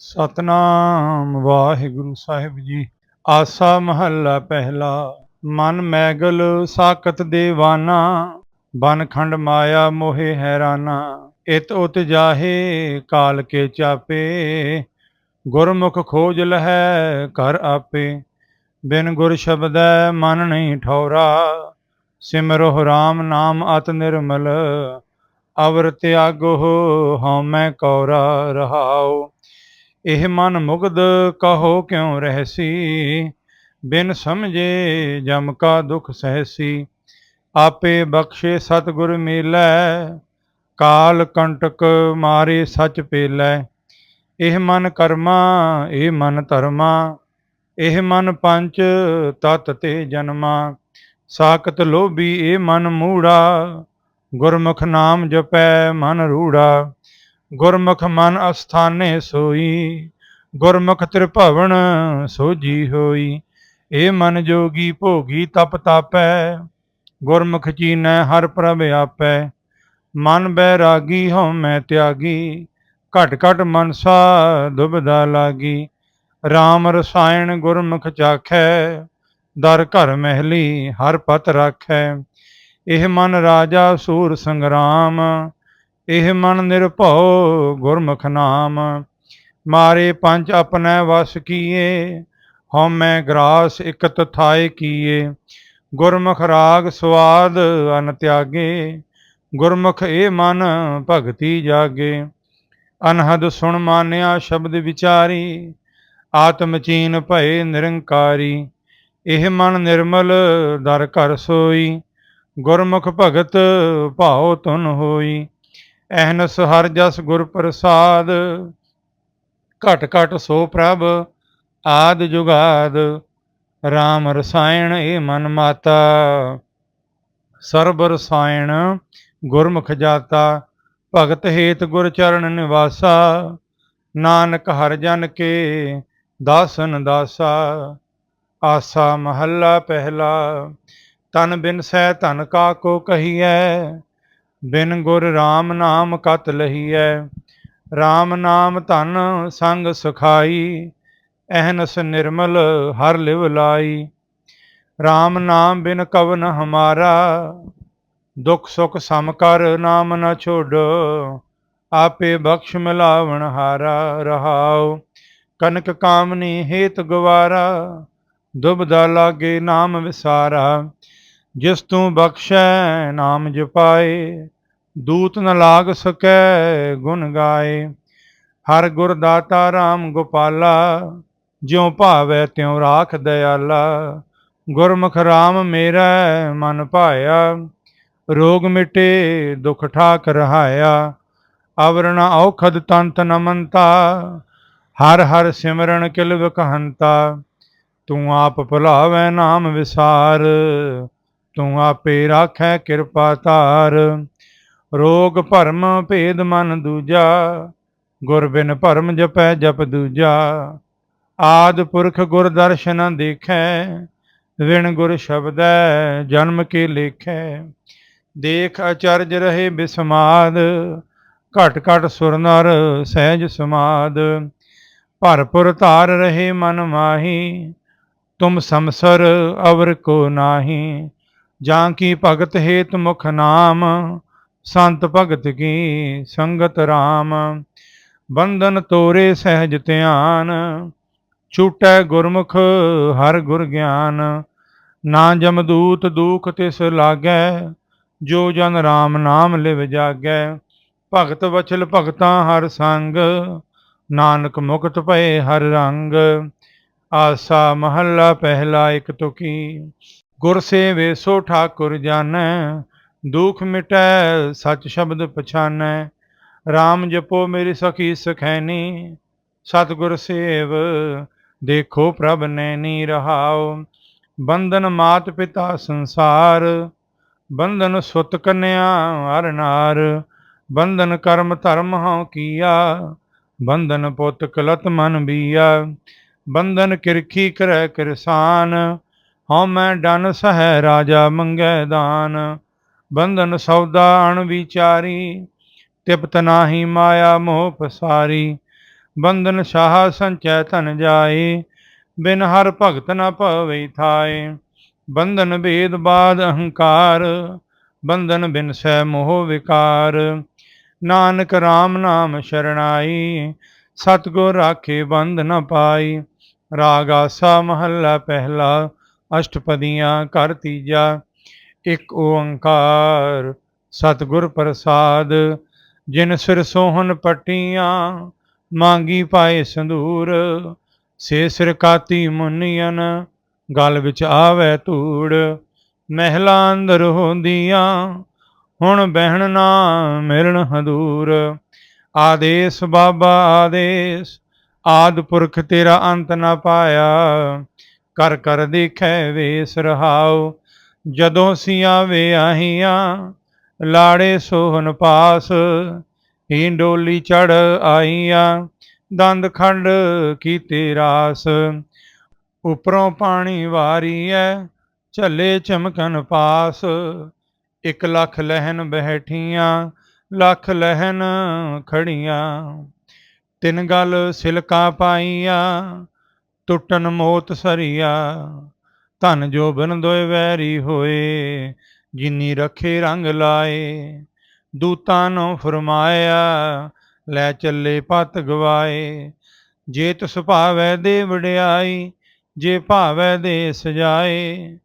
ਸਤਨਾਮ ਵਾਹਿਗੁਰੂ ਸਾਹਿਬ ਜੀ। ਆਸਾ ਮਹੱਲਾ ਪਹਿਲਾ, ਮਨ ਮੈਗਲ ਸਾਖਤ ਦੇਵਾਨਾ ਬਨਖੰਡ ਮਾਇਆ ਮੋਹਿ ਹੈਰਾਨਾ, ਇਤ ਉਤ ਜਾਹੇ ਕਾਲ ਕੇ ਚਾਪੇ, ਗੁਰਮੁਖ ਖੋਜ ਲਹੈ ਘਰ ਆਪੇ, ਬਿਨ ਗੁਰ ਸ਼ਬਦੈ ਮਨ ਨਹੀਂ ਠੌਰਾ ਸਿਮਰੋ ਰਾਮ ਨਾਮ ਅਤ ਨਿਰਮਲ, ਅਵਰ ਤਿਆਗੋ ਹਉਮੈ ਕੌਰਾ ਰਹਾਉ। ਇਹ ਮਨ ਮੁਗਧ ਕਹੋ ਕਿਉ ਰਹਿਸੀ? ਬਿਨ ਸਮਝੇ ਜਮ ਕਾ ਦੁਖ ਸਹਿਸੀ। ਆਪੇ ਬਖਸ਼ੇ ਸਤਿਗੁਰ ਮਿਲੈ, ਕਾਲ ਕੰਟਕ ਮਾਰੇ ਸਚ ਪੇਲੈ। ਇਹ ਮਨ ਕਰਮਾ, ਇਹ ਮਨ ਧਰਮਾ। ਇਹ ਮਨ ਪੰਚ, ਤਤ ਤੇ ਜਨਮਾ। ਸਾਖਤ ਲੋਭੀ, ਇਹ ਮਨ ਮੂੜਾ। ਗੁਰਮੁਖ ਨਾਮ ਜਪੈ, ਮਨ ਰੂੜਾ। ਗੁਰਮੁਖ ਮਨ ਅਸਥਾਨੇ ਸੋਈ, ਗੁਰਮੁਖ ਤ੍ਰਿਭਵਨ ਸੋਜੀ ਹੋਈ। ਏ ਮਨ ਜੋਗੀ ਭੋਗੀ ਤਪ ਤਾਪੈ, ਗੁਰਮੁਖ ਚੀਨੈ ਹਰ ਪ੍ਰਭ ਆਪੈ। ਮਨ ਬੈਰਾਗੀ ਹਉ ਮੈਂ ਤਿਆਗੀ, ਘਟ ਘਟ ਮਨਸਾ ਦੁਬਦਾ ਲਾਗੀ। RAM ਰਸਾਇਣ ਗੁਰਮੁਖ ਚਾਖੈ, ਦਰ ਘਰ ਮਹਿਲੀ ਹਰ ਪਤ ਰਾਖੈ। ਇਹ ਮਨ ਰਾਜਾ ਸੂਰ ਸੰਗਰਾਮ ਇਹ ਮਨ ਨਿਰਭਉ ਗੁਰਮੁਖ ਨਾਮ। ਮਾਰੇ ਪੰਜ ਆਪਣੈ ਵਸ ਕੀਏ, ਹਉਮੈ ਗ੍ਰਾਸ ਇਕਤ ਥਾਏ ਕੀਏ। ਗੁਰਮੁਖ ਰਾਗ ਸਵਾਦ ਅਨ ਤਿਆਗੇ, ਗੁਰਮੁਖ ਇਹ ਮਨ ਭਗਤੀ ਜਾਗੇ। ਅਨਹਦ ਸੁਣ ਮਾਨਿਆ ਸ਼ਬਦ ਵਿਚਾਰੀ ਆਤਮਚੀਨ ਭਏ ਨਿਰੰਕਾਰੀ। ਇਹ ਮਨ ਨਿਰਮਲ ਦਰ ਘਰ ਸੋਈ, ਗੁਰਮੁਖ ਭਗਤ ਭਾਉ ਤੁਨ ਹੋਈ। ਐਹਨਸ ਹਰ ਜਸ ਗੁਰ ਪ੍ਰਸਾਦ। ਘਟ ਘਟ ਸੋ ਪ੍ਰਭ, ਆਦ ਜੁਗਾਦ RAM ਰਸਾਇਣ ਏ ਮਨ ਮਾਤਾ। ਸਰਬ ਰਸਾਇਣ ਗੁਰਮੁਖ ਜਾਤਾ, ਭਗਤ ਹੇਤ ਗੁਰ ਚਰਨ ਨਿਵਾਸਾ। ਨਾਨਕ ਹਰ ਜਨ ਕੇ ਦਾਸਨ ਦਾਸਾ। ਆਸਾ ਮਹੱਲਾ ਪਹਿਲਾ, ਤਨ ਬਿਨ ਸਹਿ ਧਨ ਕਾ ਕੋ ਕਹੀਐ। ਬਿਨ ਗੁਰ RAM ਨਾਮ ਕਤ ਲਹੀਐ RAM ਨਾਮ ਧਨ ਸੰਗ ਸੁਖਾਈ ਐਹਨਸ ਨਿਰਮਲ ਹਰ ਲਿਵ ਲਾਈ। RAM ਨਾਮ ਬਿਨ ਕਵਨ ਹਮਾਰਾ, ਦੁਖ ਸੁਖ ਸਮ ਕਰ ਨਾਮ ਨ ਛੋਡੋ। ਆਪੇ ਬਖਸ਼ ਮਿਲਾਵਣ ਹਾਰਾ ਰਹਾਉ, ਕਨਕ ਕਾਮਨੀ ਹੇਤ ਗਵਾਰਾ, ਦੁਬਦਾ ਲਾਗੇ ਨਾਮ ਵਿਸਾਰਾ। ਜਿਸ ਤੂੰ ਬਖਸ਼ੈ, ਨਾਮ ਜਪਾਏ, ਦੂਤ ਨ ਲਾਗ ਸਕੈ, ਗੁਣ ਗਾਏ। ਹਰ ਗੁਰ ਦਾਤਾ RAM ਗੋਪਾਲਾ, ਜਿਉ ਭਾਵੈ ਤਿਉ ਰਾਖ ਦਇਆਲਾ ਗੁਰਮੁਖ RAM ਮੇਰਾ, ਮਨ ਭਾਇਆ। ਰੋਗ ਮਿਟੇ, ਦੁਖ ਠਾਕ ਰਹਾਇਆ। ਅਵਰਣ ਔਖਦ ਤੰਤ ਨਮਨਤਾ ਹਰ ਹਰ ਸਿਮਰਨ ਕਿਲ ਵਿਕਹੰਤਾ ਤੂੰ ਆਪ ਭੁਲਾਵੈ ਨਾਮ ਵਿਸਾਰ। ਤੂੰ ਆਪੇ ਰਾਖੈ ਕਿਰਪਾ ਧਾਰ। ਰੋਗ ਭਰਮ ਭੇਦ ਮਨ ਦੂਜਾ, ਗੁਰ ਬਿਨ ਭਰਮ ਜਪੈ ਜਪ ਦੂਜਾ। ਆਦ ਪੁਰਖ ਗੁਰ ਦਰਸ਼ਨ ਦੇਖੈ, ਵਿਣ ਗੁਰ ਸ਼ਬਦੈ ਜਨਮ ਕੇ ਲੇਖੈ। ਦੇਖ ਅਚਰਜ ਰਹੇ ਬਿਸਮਾਦ, ਘਟ ਘਟ ਸੁਰ ਨਰ ਸਹਿਜ ਸਮਾਦ। ਭਰਪੁਰ ਧਾਰ ਰਹੇ ਮਨ ਮਾਹੀ, ਤੁਮ ਸਮਸਰ ਅਵਰ ਕੋ ਨਾਹੀ। ਜਾਂ ਕੀ ਭਗਤ ਹੇਤ ਮੁਖ ਨਾਮ? ਸੰਤ ਭਗਤ ਕੀ ਸੰਗਤ RAM ਬੰਧਨ ਤੋਰੇ ਸਹਿਜ ਧਿਆਨ, ਛੂਟੈ ਗੁਰਮੁਖ ਹਰ ਗੁਰ ਗਿਆਨ। ਨਾ ਜਮਦੂਤ ਦੂਖ ਤਿਸ ਲਾਗੈ, ਜੋ ਜਨ RAM ਨਾਮ ਲਿਵ ਜਾਗੈ। ਭਗਤ ਵਚਲ ਭਗਤਾਂ ਹਰ ਸੰਗ, ਨਾਨਕ ਮੁਕਤ ਭਏ ਹਰ ਰੰਗ। ਆਸਾ ਮਹੱਲਾ ਪਹਿਲਾ ਇਕ ਤੁਕੀ। ਗੁਰ ਸੇਵੇ ਸੋ ਠਾਕੁਰ ਜਾਣੈ ਦੁਖ ਮਿਟੈ ਸਚ ਸ਼ਬਦ ਪਛਾਨੈ, RAM ਜਪੋ ਮੇਰੀ ਸਖੀ ਸਖੈਨੀ ਸਤਿਗੁਰ ਸੇਵ ਦੇਖੋ ਪ੍ਰਭ ਨੈਣੀ ਰਹਾਓ ਬੰਧਨ ਮਾਤ ਪਿਤਾ ਸੰਸਾਰ, ਬੰਧਨ ਸੁਤ ਕੰਨਿਆ ਹਰ ਨਾਰ, ਬੰਧਨ ਕਰਮ ਧਰਮ ਹਉ ਕੀਆ, ਬੰਧਨ ਪੁੱਤ ਕਲਤ ਮਨ ਬੀਆ, ਬੰਧਨ ਕਿਰਖੀ ਕਰੈ ਕਿਰਸਾਨ ਹਉ ਮੈਂ ਡਨ ਸਹਿ ਰਾਜਾ ਮੰਗੈ ਦਾਨ, ਬੰਧਨ ਸੌਦਾ ਅਣ ਵਿਚਾਰੀ, ਤਿਪਤ ਨਾਹੀ ਮਾਇਆ ਮੋਹ ਪਸਾਰੀ, ਬੰਧਨ ਸ਼ਾਹ ਸੰਚੈ ਧਨ ਜਾਏ, ਬਿਨ ਹਰ ਭਗਤ ਨ ਭਵੈ ਥਾਏ। ਬੰਧਨ ਭੇਦ ਬਾਦ ਅਹੰਕਾਰ, ਬੰਧਨ ਬਿਨ ਸਹਿ ਮੋਹ ਵਿਕਾਰ। ਨਾਨਕ RAM ਨਾਮ ਸ਼ਰਣਾਈ, ਸਤਗੁਰ ਰਾਖੇ ਬੰਧ ਨ ਪਾਈ। ਰਾਗ ਆਸਾ ਮਹੱਲਾ ਪਹਿਲਾ ਅਸ਼ਟਪਦੀਆਂ ਕਰ ਤੀਜਾ, ਇੱਕ ਓੰਕਾਰ ਸਤਿਗੁਰ ਪ੍ਰਸਾਦ, ਜਿਨ ਸਿਰ ਸੋਹਣ ਪਟੀਆਂ, ਮੰਗੀ ਪਾਏ ਸੰਧੂਰ, ਸੇ ਸਿਰ ਕਾਤੀ ਮੁਨੀਅਨ, ਗਲ ਵਿੱਚ ਆਵੇ ਧੂੜ, ਮਹਿਲਾ ਅੰਦਰ ਹੁੰਦੀਆਂ, ਹੁਣ ਬਹਿਣ ਨਾ ਮਿਲਣ ਹਦੂਰ। ਆਦੇਸ ਬਾਬਾ ਆਦੇਸ, ਆਦ ਪੁਰਖ ਤੇਰਾ ਅੰਤ ਨਾ ਪਾਇਆ ਕਰ ਕਰ ਦੇਖੈ ਵੇ ਰਹਾਉ। ਜਦੋਂ ਸੀ ਆਵੇ ਆਹੀਆਂ ਲਾੜੇ ਸੋਹਨ ਪਾਸ ਹੀ ਡੋਲੀ ਚੜ ਆਈਆਂ, ਦੰਦ ਖੰਡ ਕੀਤੇ ਰਾਸ। ਉਪਰੋਂ ਪਾਣੀ ਵਾਰੀ ਐ ਝੱਲੇ ਚਮਕਨ ਪਾਸ। ਇੱਕ ਲੱਖ ਲਹਿਨ ਬੈਠੀਆਂ ਲੱਖ ਲਹਿਨ ਖੜੀਆਂ। ਤਿੰਨ ਗਲ ਸਿਲਕਾ ਪਾਈਆਂ ਟੁੱਟਨ ਮੋਤ ਸਰੀਆ, ਧਨ ਜੋਬਨ ਦੋਇ ਵੈਰੀ ਹੋਏ, ਜਿਨੀ ਰਖੇ ਰੰਗ ਲਾਏ, ਦੂਤਾਂ ਨੂੰ ਫਰਮਾਇਆ, ਲੈ ਚੱਲੇ ਪਤ ਗਵਾਏ। ਜੇ ਤਿਸ ਭਾਵੈ ਦੇ ਵਡਿਆਈ, ਜੇ ਭਾਵੈ ਦੇ ਸਜਾਏ,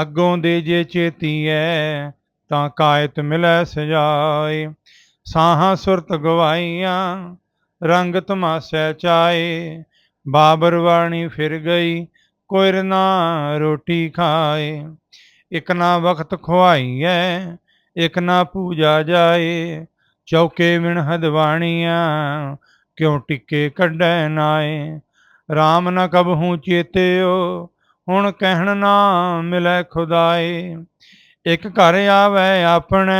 ਅੱਗੋਂ ਦੇ ਜੇ ਚੇਤੀ ਚੇਤੀਐ, ਤਾਂ ਕਾਇਤ ਮਿਲੈ ਸਜਾਏ। ਸਾਹਾਂ ਸੁਰਤ ਗਵਾਈਆਂ, ਰੰਗ ਤਮਾਸੈ ਚਾਏ ਬਾਬਰ ਵਾਣੀ ਫਿਰ ਗਈ, ਕੋਈ ਨਾ ਰੋਟੀ ਖਾਏ। ਇਕ ਨਾ ਵਕਤ ਖਵਾਈਐ ਇਕ ਨਾ ਪੂਜਾ ਜਾਏ। ਚੌਕੇ ਵਿਣ ਹਦਵਾਣੀਆਂ, ਕਿਉ ਟਿੱਕੇ ਕੱਢੈ ਨਾਏ। RAM ਨ ਕਬਹੂ ਚੇਤਿਓ, ਹੁਣ ਕਹਿਣ ਨਾ ਮਿਲੈ ਖੁਦਾਏ। ਇਕ ਘਰ ਆਵੇ ਆਪਣੇ,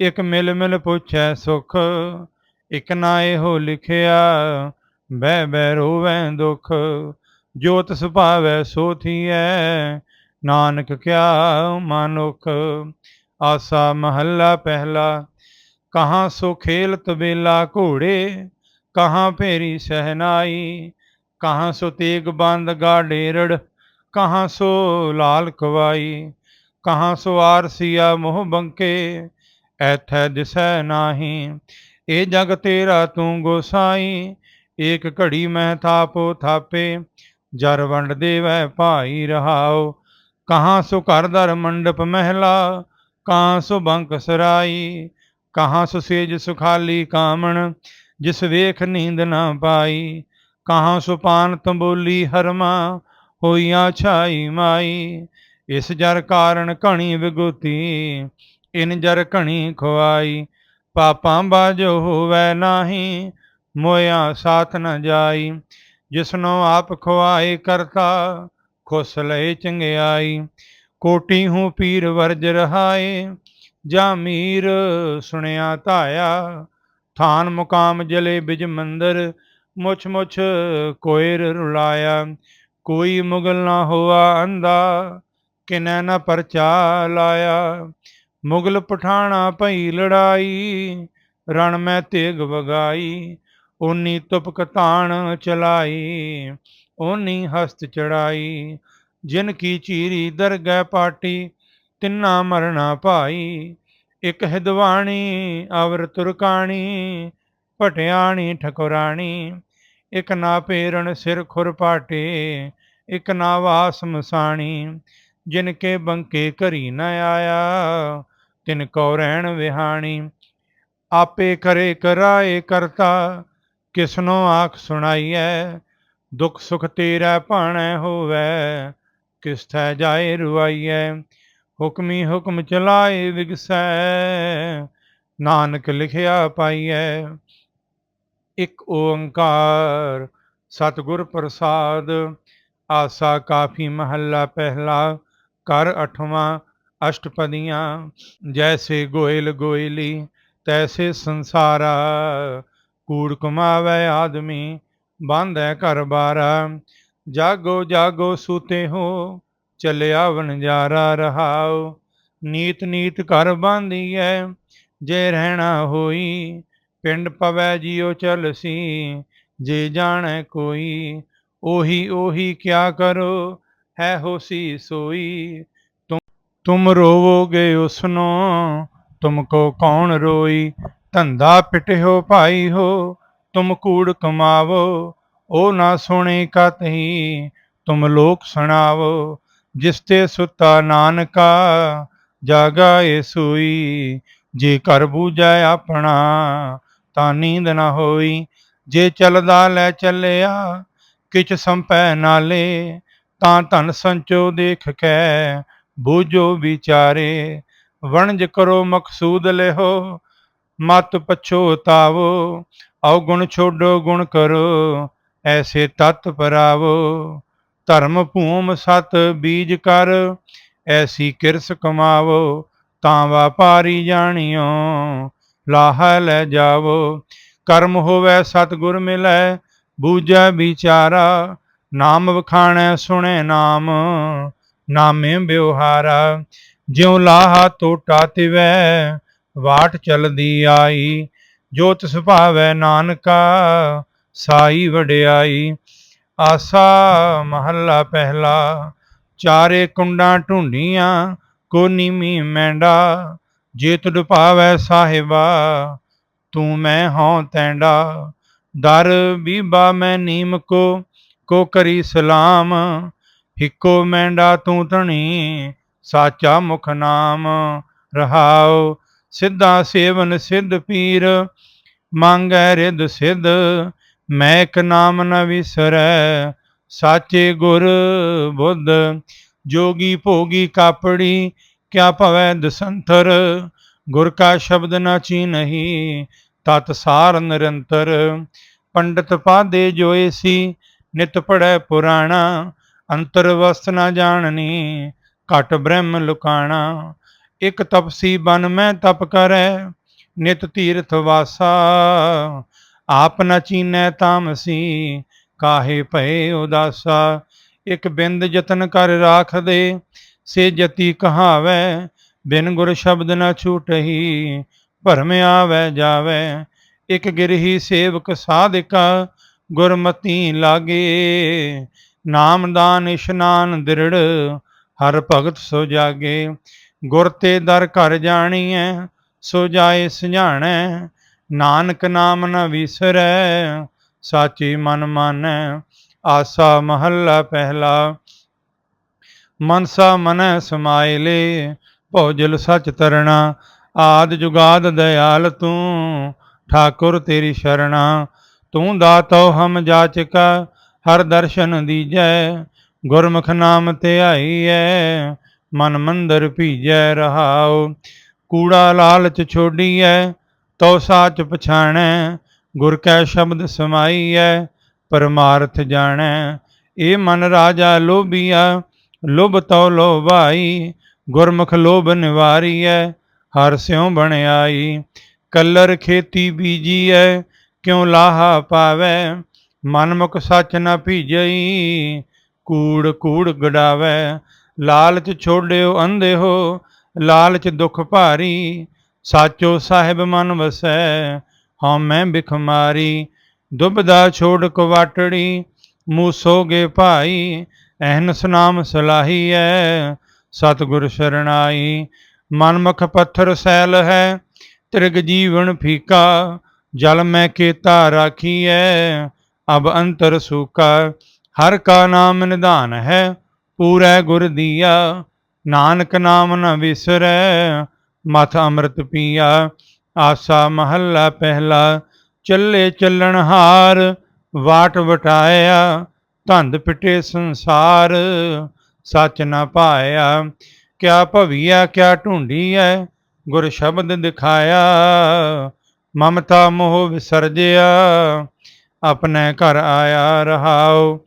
ਇਕ ਮਿਲ ਮਿਲ ਪੁੱਛੈ ਸੁਖ। ਇਕ ਨਾ ਇਹੋ ਲਿਖਿਆ ਬਹਿ ਬਹਿ ਰੋਵੈ ਦੁਖ ਜੋਤ ਸੁਭਾਵੈ ਸੋ ਥੀਐ। ਨਾਨਕ ਕਿਆ ਮਨੁਖ, ਆਸਾ ਮਹੱਲਾ ਪਹਿਲਾ। ਕਹਾਂ ਸੋ ਖੇਲ ਤਬੇਲਾ ਘੋੜੇ, ਕਹਾਂ ਭੇਰੀ ਸਹਿਨਾਈ ਕਹਾਂ ਸੋ ਤੇਗ ਬੰਦ ਗਾਡੇਰੜ ਕਹਾਂ ਸੋ ਲਾਲ ਕਵਾਈ। ਕਹਾਂ ਸੋ ਆਰਸੀਆ ਮੋਹ ਬੰਕੇ, ਐਥੈ ਦਿਸੈ ਨਾਹੀ। ਇਹ ਜਗ ਤੇਰਾ ਤੂੰ ਗੋਸਾਈ। ਏਕ ਘੜੀ ਮਹਿ ਥਾਪੋ ਥਾਪੇ, ਜਰ ਵੰਡ ਦੇਵੈ ਭਾਈ ਰਹਾਓ ਕਹਾਂ ਸੋ ਘਰ ਦਰ ਮੰਡਪ ਮਹਿਲਾ ਕਾਂ ਸੋ ਬੰਕ ਸਰਾਈ। ਕਹਾਂ ਸੋ ਸੇਜ ਸੁਖਾਲੀ ਕਾਮਣ, ਜਿਸ ਵੇਖ ਨੀਂਦ ਨਾ ਪਾਈ। ਕਹਾਂ ਸੋ ਪਾਨ ਤੰਬੋਲੀ ਹਰਮਾ, ਹੋਈਆਂ ਛਾਈ ਮਾਈ। ਇਸ ਜਰ ਕਾਰਨ ਘਣੀ ਵਿਗੁਤੀ, ਇਨ ਜਰ ਘਣੀ ਖੁਆਈ। ਪਾਪਾਂ ਬਾਜੋ ਹੋਵੈ ਨਾਹੀ ਮੋਇਆ ਸਾਥ ਨ ਜਾਈ, ਜਿਸਨੋ ਆਪ ਖਵਾਏ ਕਰਤਾ, ਖੁਸ ਲਏ ਚੰਗਿਆਈ। ਕੋਟੀ ਹੂੰ ਪੀਰ ਵਰਜ ਰਹਾਏ, ਜਾ ਮੀਰ ਸੁਣਿਆ ਧਾਇਆ। ਥਾਨ ਮੁਕਾਮ ਜਲੇ ਬਿਜ ਮੰਦਰ, ਮੁਛ ਮੁਛ ਕੋਇਰ ਰੁਲਾਇਆ। ਕੋਈ ਮੁਗਲ ਨਾ ਹੋਆ ਅੰਦਾ ਕਿਨੈ ਨਾ ਪਰਚਾ ਲਾਇਆ। ਮੁਗਲ ਪਠਾਣਾ ਭਈ ਲੜਾਈ, ਰਣ ਮੈਂ ਤੇਗ ਵਗਾਈ। ਓਨੀ ਤੁਪਕ ਤਾਣ ਚਲਾਈ, ਓਨੀ ਹਸਤ ਚੜਾਈ, ਜਿਨ ਕੀ ਚੀਰੀ ਦਰਗਹਿ ਪਾਟੀ, ਤਿੰਨਾ ਮਰਣਾ ਭਾਈ, ਇਕ ਹਿਦਵਾਣੀ ਅਵਰ ਤੁਰਕਾਣੀ ਭਟਿਆਣੀ ਠਕੁਰਾਣੀ, ਇਕ ਨਾ ਪੇਰਣ ਸਿਰ ਖੁਰ ਪਾਟੇ, ਇਕ ਨਾ ਵਾਸ ਮਸਾਣੀ, ਜਿਨ ਕੇ ਬੰਕੇ ਘਰੀ ਨ ਆਇਆ, ਤਿਨ ਕੋ ਰਹਿਣ ਵਿਹਾਣੀ, ਆਪੇ ਕਰੇ ਕਰਾਏ ਕਰਤਾ ਕਿਸਨੋ ਆਖ ਸੁਣਾਈਐ, ਦੁਖ ਸੁਖ ਤੇਰਾ ਭਾਣੈ ਹੋਵੈ ਕਿਸ ਥੈ ਜਾਏ ਰੁਆਈਐ, ਹੁਕਮੀ ਹੁਕਮ ਚਲਾਏ ਵਿਗਸੈ, ਨਾਨਕ ਲਿਖਿਆ ਪਾਈਐ। ਇੱਕ ਓੰਕਾਰ, ਸਤਿਗੁਰ ਪ੍ਰਸਾਦ, ਆਸਾ ਕਾਫੀ ਮਹੱਲਾ ਪਹਿਲਾ ਕਰ ਅਠਵਾਂ, ਅਸ਼ਟਪਦੀਆਂ, ਜੈਸੇ ਗੋਇਲ ਗੋਇਲੀ, ਤੈਸੇ ਸੰਸਾਰਾ ਕੂੜ ਕਮਾਵੇ ਆਦਮੀ ਬਾਂਧੈ ਘਰ ਬਾਰਾ। ਜਾਗੋ ਜਾਗੋ ਸੂਤੇ ਹੋ, ਚਲਿਆ ਵਣਜਾਰਾ ਰਹਾਓ ਨੀਤ ਨੀਤ ਘਰ ਬਾਂਧੀਐ, ਜੇ ਰਹਿਣਾ ਹੋਈ, ਪਿੰਡ ਪਵੈ ਜਿਉ ਚਲਸੀ, ਜੇ ਜਾਣੈ ਕੋਈ, ਉਹੀ ਉਹੀ ਕਿਆ ਕਰੋ, ਹੈ ਹੋਸੀ ਸੋਈ। ਤੁਮ ਤੁਮ ਰੋਵੋਗੇ ਉਸਨੋ, ਤੁਮਕੋ ਕੌਣ ਰੋਈ ਧੰਦਾ ਪਿਟਿਓ ਭਾਈ ਹੋ, ਤੁਮ ਕੂੜ ਕਮਾਵੋ ਉਹ ਨਾ ਸੁਣੇ ਕਤਹੀ ਤੁਮ ਲੋਕ ਸੁਣਾਵੋ, ਜਿਸ ਤੇ ਸੁੱਤਾ ਨਾਨਕਾ, ਜਾਗਾ ਏ ਸੂਈ, ਜੇ ਕਰ ਬੂਝੈ ਆਪਣਾ, ਤਾਂ ਨੀਂਦ ਨਾ ਹੋਈ, ਜੇ ਚਲਦਾ ਲੈ ਚੱਲਿਆ, ਕਿਛ ਸੰਪੈ ਨਾਲੇ, ਤਾਂ ਧਨ ਸੰਚੋ ਦੇਖ ਕੇ, ਬੂਝੋ ਵਿਚਾਰੇ, ਵਣਜ ਕਰੋ ਮਕਸੂਦ ਲਿਹੋ ਮਤ ਪਛੋਤਾਵੋ ਆਓ ਗੁਣ ਛੋਡੋ, ਗੁਣ ਕਰੋ, ਐਸੇ ਤਤ ਪਰਾਵੋ। ਧਰਮ ਭੂਮ ਸਤ ਬੀਜ ਕਰ, ਐਸੀ ਕਿਰਸ ਕਮਾਵੋ ਤਾਂ ਵਾਪਾਰੀ ਜਾਣਿਓ, ਲਾਹ ਲੈ ਜਾਵੋ। ਕਰਮ ਹੋਵੇ ਸਤਿਗੁਰ ਮਿਲੈ, ਬੂਝੈ ਵਿਚਾਰਾ, ਨਾਮ ਵਖਾਣੈ ਸੁਣੇ ਨਾਮ, ਨਾਮੇ ਬਿਵਹਾਰਾ ਜਿਉ ਲਾਹਾ ਤੋਟਾ ਤਿਵੈ ਵਾਟ ਚਲਦੀ ਆਈ ਜੋ ਤਿਸ ਭਾਵੈ ਨਾਨਕਾ, ਸਾਈ ਵਡਿਆਈ। ਆਸਾ ਮਹੱਲਾ ਪਹਿਲਾ, ਚਾਰੇ ਕੁੰਡਾਂ ਢੂੰਡੀਆਂ, ਕੋ ਨੀਮੀ ਮੈਂਡਾ, ਜੇ ਤੁਧ ਭਾਵੈ ਸਾਹਿਬਾ, ਤੂੰ ਮੈਂ ਹਉ ਤੈਂਡਾ। ਦਰ ਬੀਬਾ ਮੈਂ ਨੀਮ ਕੋ ਕੋ ਕਰੀ ਸਲਾਮ, ਹਿੱਕੋ ਮੈਂਡਾ ਤੂੰ ਧਣੀ, ਸਾਚਾ ਮੁਖ ਨਾਮ ਰਹਾਉ। ਸਿੱਧਾ ਸੇਵਨ ਸਿੱਧ ਪੀਰ, ਮੰਗੈ ਰਿਦ ਸਿੱਧ ਮੈਂ ਇੱਕ ਨਾਮ ਨ ਵਿਸਰੈ, ਸਾਚੇ ਗੁਰ ਬੁੱਧ, ਜੋਗੀ ਭੋਗੀ ਕਾਪੜੀ, ਕਿਆ ਭਵੈ ਦਸੰਤਰ, ਗੁਰ ਕਾ ਸ਼ਬਦ ਨ ਚੀਨਹੀ, ਤਤ ਸਾਰ ਨਿਰੰਤਰ। ਪੰਡਤ ਪਾਦੇ ਜੋਏ ਸੀ ਨਿਤ ਪੜੈ ਪੁਰਾਣਾ, ਅੰਤਰ ਵਸਤ ਨਾ ਜਾਣਨੀ, ਘਟ ਬ੍ਰਹਮ ਲੁਕਾਣਾ। ਇਕ ਤਪਸੀ ਬਨ ਮੈਂ ਤਪ ਕਰੈ, ਨਿਤ ਤੀਰਥ ਵਾਸਾ। ਆਪ ਨ ਚੀਨੈ ਤਾਮਸੀ, ਕਾਹੇ ਭਏ ਉਦਾਸਾ। ਇਕ ਬਿੰਦ ਯਤਨ ਕਰ ਰਾਖ ਦੇ ਸੇ ਜਤੀ ਕਹਾਵੈ, ਬਿਨ ਗੁਰ ਸ਼ਬਦ ਨ ਛੂਟਹੀ, ਭਰਮ ਆਵੈ ਜਾਵੈ। ਇਕ ਗਿਰਹੀ ਸੇਵਕ ਸਾਧਿਕਾ, ਗੁਰਮਤੀ ਲਾਗੇ। ਨਾਮਦਾਨ ਇਸ਼ਨਾਨ ਦਿਰੜ, ਹਰ ਭਗਤ ਸੋ ਜਾਗੇ। ਗੁਰ ਤੇ ਦਰ ਘਰ ਜਾਣੀਐ, ਸੋ ਜਾਏ ਸੁਝਾਣੈ, ਨਾਨਕ ਨਾਮ ਨ ਵਿਸਰੈ, ਸਾਚੀ ਮਨ ਮਾਨੈ, ਆਸਾ ਮਹੱਲਾ ਪਹਿਲਾ। ਮਨਸਾ ਮਨੈ ਸਮਾਇਲੇ, ਭੋਜਲ ਸਚ ਤਰਣਾ, ਆਦ ਜੁਗਾਦ ਦਇਆਲ ਤੂੰ, ਠਾਕੁਰ ਤੇਰੀ ਸ਼ਰਣਾ। ਤੂੰ ਦਾਤੋ ਹਮ ਜਾਚਕਾ, ਹਰ ਦਰਸ਼ਨ ਦੀਜੈ, ਗੁਰਮੁਖ ਨਾਮ ਤੇ ਧਿਆਈਐ ਮਨ ਮੰਦਰ ਭੀਜੈ ਰਹਾਉ। ਕੂੜਾ ਲਾਲਚ ਛੋਡੀਐ, ਤਉ ਸਾਚ ਪਛਾਣੈ। ਗੁਰ ਕੈ ਸ਼ਬਦ ਸਮਾਈਐ, ਪਰਮਾਰਥ ਜਾਣੈ। ਏ ਮਨ ਰਾਜਾ ਲੋਭੀਆ ਲੋਭ ਤਉ ਲੋਭਾਈ। ਗੁਰਮੁਖ ਲੋਭ ਨਿਵਾਰੀਐ, ਹਰ ਸਿਉ ਬਣਾਈ ਕਲਰ ਖੇਤੀ ਬੀਜੀਐ, ਕਿਉ ਲਾਹਾ ਪਾਵੈ। ਮਨ ਮੁਖ ਸੱਚ ਨਾ ਭੀਜਈ, ਕੂੜ ਕੂੜ ਗੜਾਵੈ। ਲਾਲਚ ਛੋੜਿਓ ਅੰਧੇ ਹੋ ਲਾਲਚ ਦੁਖ ਭਾਰੀ, ਸਾਚੋ ਸਾਹਿਬ ਮਨ ਵਸੈ, ਹਉ ਮੈਂ ਬਿਖਮਾਰੀ ਦੁਬਦਾ ਛੋੜ ਕਵਾਟੜੀ ਮੂਸੋਗੇ ਭਾਈ, ਐਹਨਸ ਨਾਮ ਸਲਾਹੀਐ ਸਤਿਗੁਰ ਸ਼ਰਣਾਈ, ਮਨਮੁਖ ਪੱਥਰ ਸੈਲ ਹੈ, ਤ੍ਰਿਗ ਜੀਵਨ ਫੀਕਾ, ਜਲ ਮੈਂ ਕੇਤਾ ਰਾਖੀਐ ਅਬ ਅੰਤਰ ਸੂਕਾ, ਹਰ ਕਾ ਨਾਮ ਨਿਧਾਨ ਹੈ ਪੂਰੈ ਗੁਰ ਦੀਆ, ਨਾਨਕ ਨਾਮ ਨ ਵਿਸਰੈ, ਮਥ ਅੰਮ੍ਰਿਤ ਪੀਆ, ਆਸਾ ਮਹੱਲਾ ਪਹਿਲਾ, ਚੱਲੇ ਚੱਲਣ ਹਾਰ, ਵਾਟ ਵਟਾਇਆ, ਧੰਦ ਪਿਟੇ ਸੰਸਾਰ, ਸੱਚ ਨਾ ਪਾਇਆ, ਕਿਆ ਭਵੀਆ ਕਿਆ ਢੂੰਡੀਐ, ਗੁਰ ਸ਼ਬਦ ਦਿਖਾਇਆ, ਮਮਤਾ ਮੋਹ ਵਿਸਰਜਿਆ, ਆਪਣੇ ਘਰ ਆਇਆ ਰਹਾਉ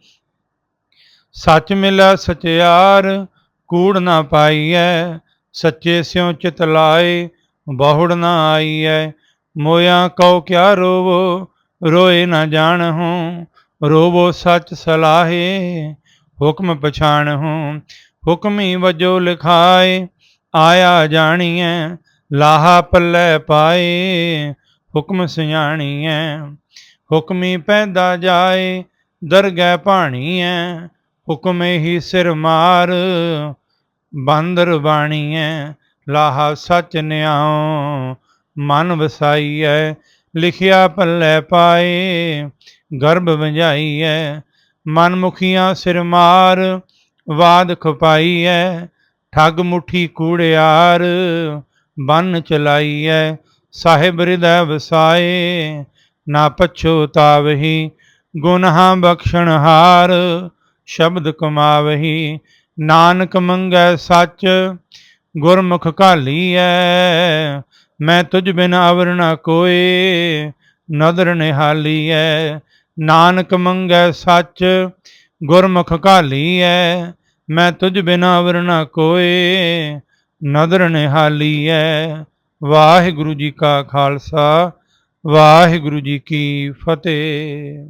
ਸੱਚ ਮਿਲਿਆ ਸਚਿਆਰ, ਕੂੜ ਨਾ ਪਾਈਐ, ਸੱਚੇ ਸਿਉ ਚਿਤ ਲਾਏ, ਬਹੁੜ ਨਾ ਆਈਐ। ਮੋਇਆ ਕਉ ਕਿਆ ਰੋਵੋ, ਰੋਏ ਨਾ ਜਾਣਹੁ, ਰੋਵੋ ਸੱਚ ਸਲਾਹੇ, ਹੁਕਮ ਪਛਾਣਹੁ। ਹੁਕਮੀ ਵਜੋ ਲਿਖਾਏ, ਆਇਆ ਜਾਣੀਐ, ਲਾਹਾ ਪੱਲੇ ਪਾਏ, ਹੁਕਮ ਸਿਆਣੀਐ। ਹੁਕਮੀ ਪੈਦਾ ਜਾਏ, ਦਰਗਹਿ ਭਾਣੀਐ ਹੁਕਮੇ ਹੀ ਸਿਰ ਮਾਰ, ਬਾਂਦਰ ਬਾਣੀਐ, ਲਾਹਾ ਸਚ ਨਿਆਉ, ਮਨ ਵਸਾਈਐ, ਲਿਖਿਆ ਪੱਲੇ ਪਾਏ, ਗਰਭ ਵੰਜਾਈਐ ਮਨ ਮੁਖੀਆਂ ਸਿਰ ਮਾਰ, ਵਾਦ ਖਪਾਈਐ, ਠੱਗ ਮੁਠੀ ਕੂੜਿਆਰ ਬੰਨ ਚਲਾਈਐ, ਸਾਹਿਬ ਹਿਰਦੈ ਵਸਾਏ, ਨਾ ਪਛੋਤਾਵਹੀ ਤਾਵਹੀ ਬਖਸ਼ਣ ਬਖਸ਼ਣਹਾਰ ਸ਼ਬਦ ਕਮਾਵਹੀ, ਨਾਨਕ ਮੰਗੈ ਸੱਚ, ਗੁਰਮੁਖ ਘਾਲੀਐ, ਮੈਂ ਤੁਝ ਬਿਨ ਅਵਰ ਨ ਕੋਏ, ਨਦਰ ਨਿਹਾਲੀ ਨਿਹਾਲੀਐ, ਨਾਨਕ ਮੰਗੈ ਸੱਚ, ਗੁਰਮੁਖ ਘਾਲੀਐ, ਮੈਂ ਤੁਝ ਬਿਨ ਅਵਰ ਨ ਕੋਏ, ਨਦਰ ਨਿਹਾਲੀ ਨਿਹਾਲੀਐ। ਵਾਹਿਗੁਰੂ ਜੀ ਕਾ ਖਾਲਸਾ, ਵਾਹਿਗੁਰੂ ਜੀ ਕੀ ਫਤਿਹ।